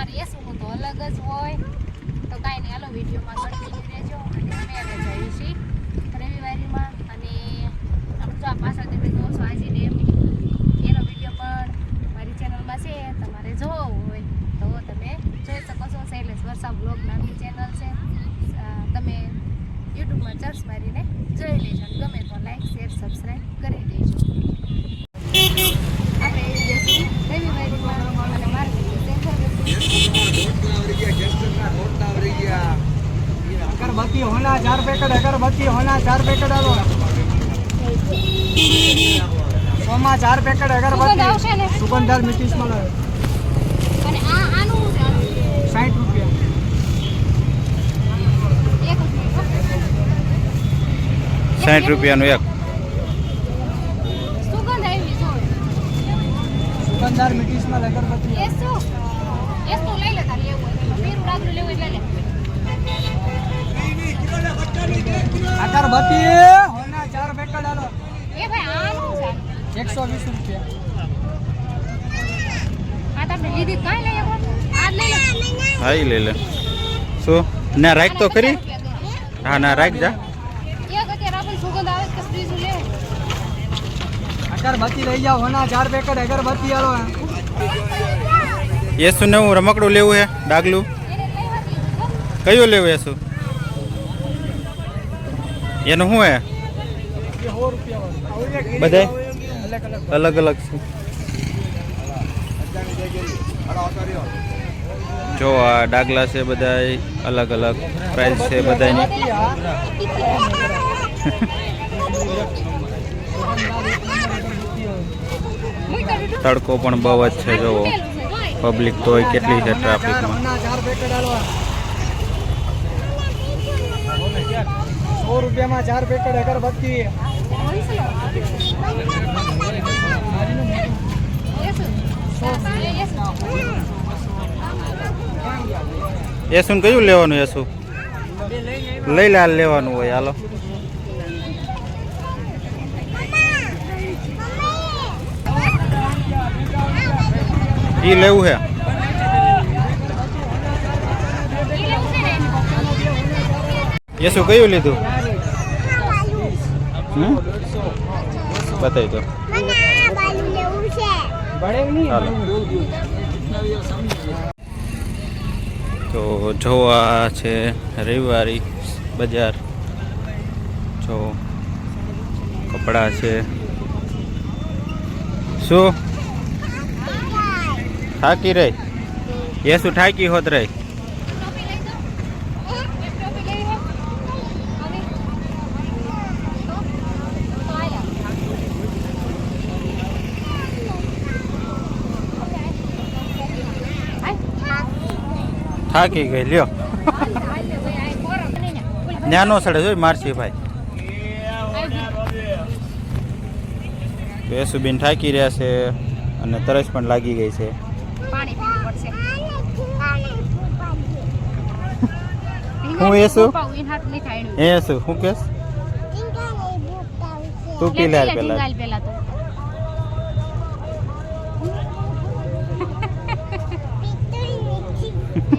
એમાં રહેશું તો અલગ જ હોય. તો કાંઈ નહીં, હાલો વિડીયોમાં કન્ટિન્યુ રહેજો. અને અમે હવે જઈશી રવિવારીમાં. અને આપણે જો આ પાછળ તમે જોવો છો, આજી ડેમ એનો વીડિયો પણ મારી ચેનલમાં છે, તમારે જોવો હોય તો તમે જોઈ શકો છો. શૈલેષ વર્ષા બ્લોગ નામની ચેનલ છે. તમે યુટ્યુબમાં ચર્ચ મારીને જોઈ લેજો ગમે તો લાઈક શેર સબસ્ક્રાઈબ કરી દેજો. ચાર પેકેટ અગરબત્તી હોના ચાર પેકેટ આલો. સોમાં ચાર પેકેટ અગરબત્તી આવશે ને? સુગંધાર મિટીસ મળે. અને આ આનું શું છે આનું? સાઠ રૂપિયા. એક જ મિનિટ, હો. સાઠ રૂપિયાનું એક. સુગંધ આવી જો. સુગંધાર મિટીસ મળે અગરબત્તી એ શું એ શું લઈ લે તારે લેવું હોય તો. પીરું ડાગરું લેવું હોય એટલે અગરબત્તી હોના ચાર પેકેટ આલો. એ ભાઈ આનું છે? એકસો વીસ રૂપિયા. આ તો લીધી તો લઈ આવો. આ લઈ લે. હા લઈ લે. શું? ના રાખ તો રૂપિયા હા ના રાખ જા. એક અત્યારે આપણને સુગંધ આવે કે ત્રીજું લે અગરબત્તી લઈ જાઓ હોના ચાર પેકેટ અગરબત્તી આલો. એસુ ને હું રમકડું લેવું હે ડાગલું. કયું લેવું એસુ એનું શું હે બધે? અલગ અલગ છે જો આ ડાગલા છે બધા અલગ અલગ પ્રાઇસ છે બધાની. તડકો પણ બહુ જ છે જોવો. પબ્લિક તો કેટલી છે ટ્રાફિકમાં સો રૂપિયામાં ચાર પેકેટ અગરબત્તી એસુ ને કયું લેવાનું એસુ લઈ લે લેવાનું હોય, હાલો. ઈ લેવું હે? એસુ કયું લીધું? બતાવી દો. તો જો આ છે રવિવારી બજાર. જો કપડાં છે. શું? થાકી રહી? એ શું થાકી હોત રહી. થાકી ગઈ લ્યો. નાનો સડે જોઈ મારસી ભાઈ. યશુબેન થાકી રહ્યા છે અને તરસ પણ લાગી ગઈ છે. હું એસુ? એસુ હું કેસ? તું પી લે, લે પી લે, પેલા ઢીંગાલ પેલા તો.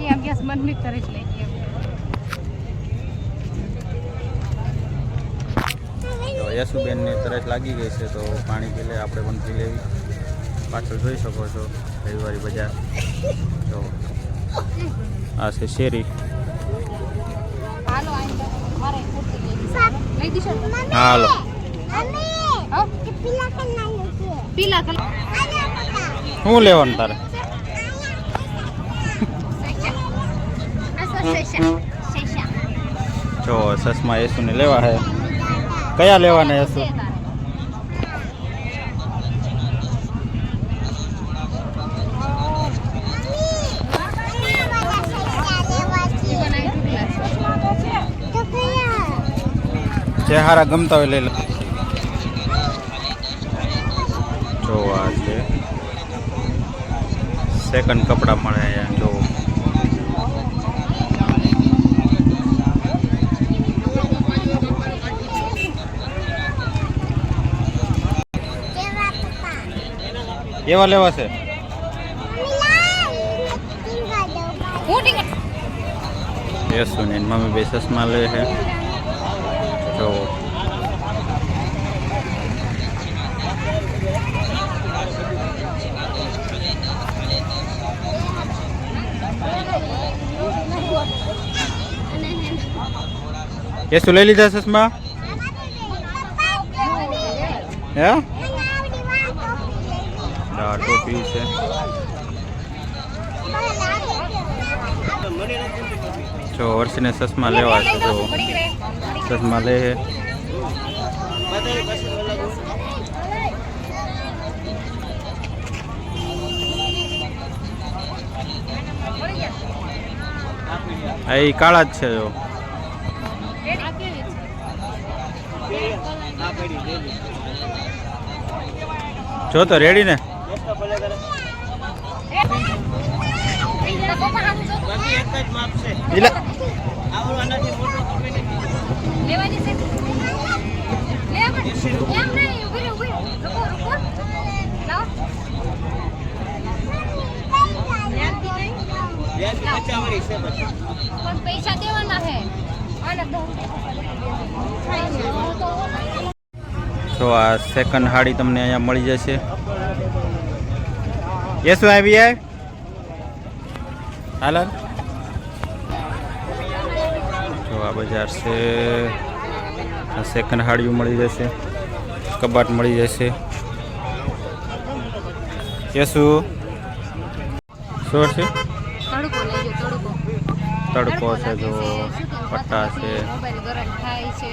ઈ આમ ગેસ બંધ નહીં કરે એટલે એમ. તો યશુબેનને તરસ લાગી ગઈ છે તો પાણી પી લે આપણે પણ પી લેવી. પાછળ જોઈ શકો છો રવિવારી બજાર. તો આ છે શેરી. હાલો, શું લેવાનું મારે કુર્તી લેવી છે. લઈ દીશો ને? હા હાલો હો? પીલા કલર શું લેવાનું તારે જો, સસમા યશુને લેવા છે કયા લેવાના યશુ જે હારા ગમતા હોય લઈ લો. જો આ છે. સેકન્ડ કપડાં મળે અહીંયા, જો. એવા લેવા છે ને એની મમ્મી બે ચશ્મા લે છે તો એ શું લઈ લીધા ચશ્મા હે ટોપી છે. જો વર્ષને ચશ્મા લેવા છે, જો ચશ્મા લે છે ઈ કાળા જ છે, જો. જો તો રેડી ને? તો આ સેકન્ડ હાડી તમને અહીંયા મળી જશે. એ શું આવી આય હાલો જો આ બજાર છે આ સેકન્ડ હાડીઓ મળી જશે કબાટ મળી જશે એ શું શું છે તડકો લેજો તડકો તડકો છે જો પટ્ટા છે મોબાઈલ ગરમ થાય છે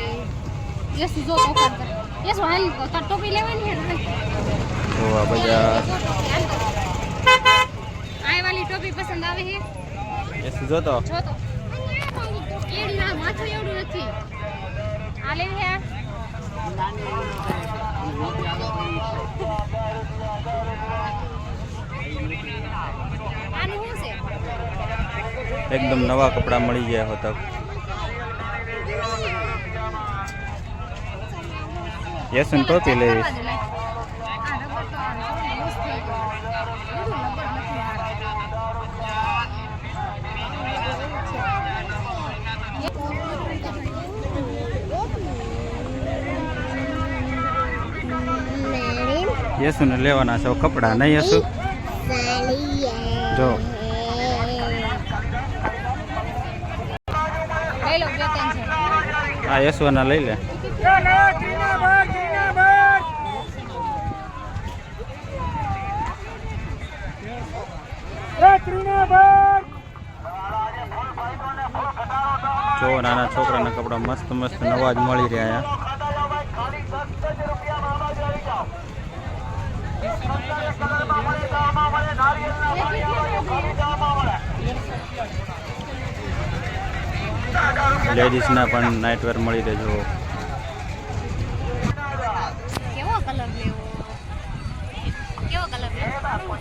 યસ જો તોફાન કરે યસ હાલ તાર ટોપી લેવાની હે જો આ બજાર આ પસંદ આવે છે? એ શું જોતો? જો તો કેડી ના માથું એવડું નથી. આ હે એકદમ નવા કપડાં મળી ગયા હતા યસન ટોપી લેવી આ રબર તો આ લૂઝ થઈ ગયું. બધું રબર નથી હારું. યસુ ને લેવાના છે. કપડાં નહીં યસુ જો. હા યસવાના લઈ લે. જો નાના છોકરાના કપડા મસ્ત મસ્ત નવા જ મળી રહ્યા. લેડીઝના પણ નાઇટવેર મળી રહે જો કેવો કલર લેવો? કેવો કલર લેવો?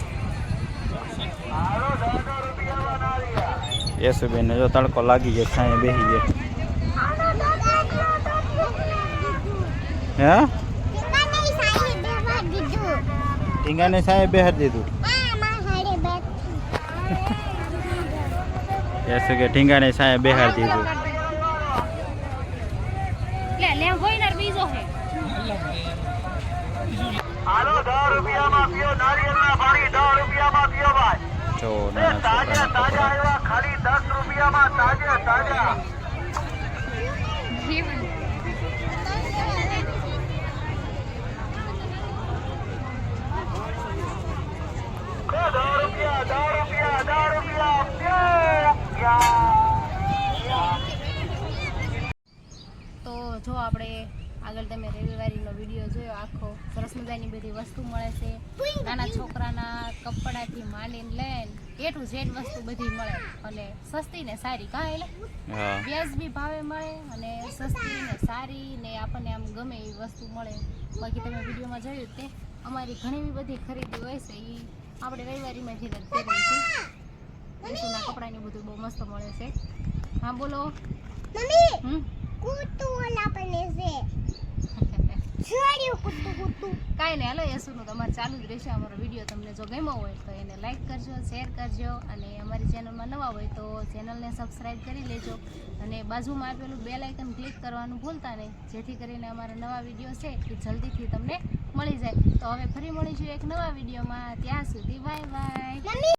યશુબેન જો તડકો લાગી જાય છાંયે બેસી જાય હે? ટીંગાને છાંયે બેહાર દીધું. યશુ કે ઢીંગાને છાંયે બેહાર દીધું. લે લે હોઈનર બીજો હે. જો નાના છોકરાના કપડાં જીવન તો જો આપણે આગળ તમે રવિવારીનો વીડિયો જોયો આખો સરસ બધી વસ્તુ મળે છે. નાના છોકરાના કપડાથી માંડીને લઈને એ ટુ ઝેડ વસ્તુ બધી મળે. અને સસ્તી ને સારી કાં એટલે હા. વ્યાજબી ભાવે મળે અને સસ્તી ને સારી ને આપણને આમ ગમે એવી વસ્તુ મળે. બાકી તમે વિડીયોમાં જોયું તે અમારી ઘણી એવી બધી ખરીદી હોય છે. એ આપણે રવિવારીમાં જ કરીએ છીએ. કપડાની બધું બહુ મસ્ત મળે છે. હા બોલો. કાંઈ નહીં હાલો યશુનું તમારે ચાલુ જ રહેશે. અમારો વીડિયો તમને જો ગમ્યો હોય તો એને લાઇક કરજો શેર કરજો અને અમારી ચેનલમાં નવા હોય તો ચેનલને સબસ્ક્રાઈબ કરી લેજો. અને બાજુમાં આપેલું બેલ આઇકન ક્લિક કરવાનું ભૂલતા નહીં જેથી કરીને અમારા નવા વીડિયો છે એ જલ્દીથી તમને મળી જાય. તો હવે ફરી મળીશું એક નવા વિડીયોમાં. ત્યાં સુધી બાય બાય